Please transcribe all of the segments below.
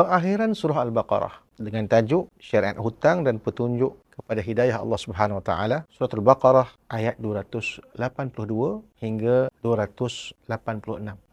Pengakhiran surah Al-Baqarah dengan tajuk syariat hutang dan petunjuk kepada hidayah Allah Subhanahu Wa Taala surah Al-Baqarah ayat 282 hingga 286.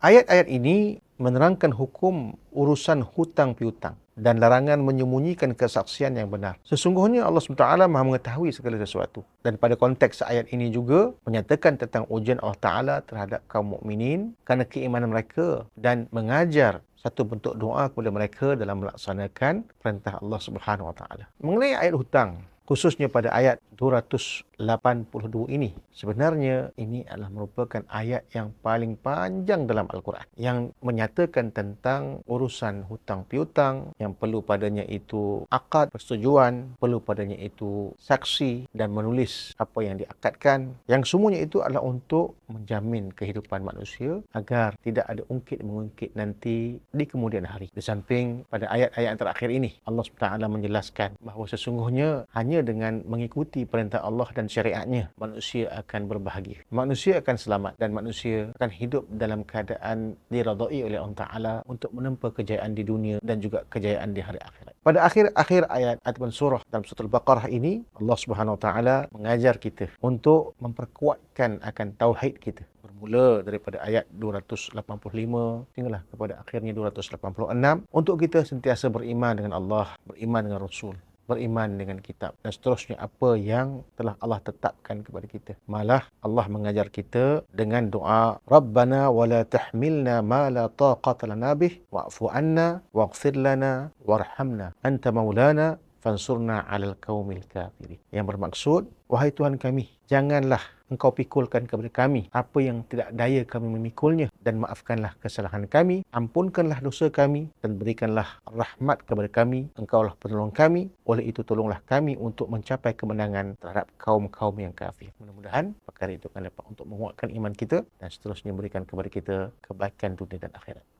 Ayat-ayat ini menerangkan hukum urusan hutang piutang dan larangan menyembunyikan kesaksian yang benar. Sesungguhnya Allah SWT maha mengetahui segala sesuatu. Dan pada konteks ayat ini juga menyatakan tentang ujian Allah Ta'ala terhadap kaum mukminin kerana keimanan mereka dan mengajar satu bentuk doa kepada mereka dalam melaksanakan perintah Allah Subhanahu Wa Taala. Mengenai ayat hutang, khususnya pada ayat 282 ini. Sebenarnya ini adalah merupakan ayat yang paling panjang dalam Al-Quran yang menyatakan tentang urusan hutang piutang yang perlu padanya itu akad persetujuan, perlu padanya itu saksi dan menulis apa yang diakadkan. Yang semuanya itu adalah untuk menjamin kehidupan manusia agar tidak ada ungkit-mengungkit nanti di kemudian hari. Di samping pada ayat-ayat yang terakhir ini Allah SWT menjelaskan bahawa sesungguhnya hanya hanya dengan mengikuti perintah Allah dan syariatnya, manusia akan berbahagia. Manusia akan selamat dan manusia akan hidup dalam keadaan diradai oleh Allah Ta'ala untuk menempa kejayaan di dunia dan juga kejayaan di hari akhirat. Pada akhir-akhir ayat ataupun surah dalam surah Al-Baqarah ini, Allah Subhanahu Wa Ta'ala mengajar kita untuk memperkuatkan akan tauhid kita bermula daripada ayat 285 sehinggalah kepada akhirnya 286 untuk kita sentiasa beriman dengan Allah, beriman dengan Rasul, beriman dengan kitab dan seterusnya apa yang telah Allah tetapkan kepada kita. Malah Allah mengajar kita dengan doa Rabbana wala tahmilna ma la taqata lana bih wa'fu anna waghfir lana warhamna anta maulana fansurna 'alal qaumil kafirin. Yang bermaksud wahai Tuhan kami janganlah engkau pikulkan kepada kami apa yang tidak daya kami memikulnya dan maafkanlah kesalahan kami ampunkanlah dosa kami dan berikanlah rahmat kepada kami. Engkaulah penolong kami. Oleh itu tolonglah kami untuk mencapai kemenangan terhadap kaum-kaum yang kafir. Mudah-mudahan perkara itu akan dapat untuk menguatkan iman kita dan seterusnya memberikan kepada kita kebaikan dunia dan akhirat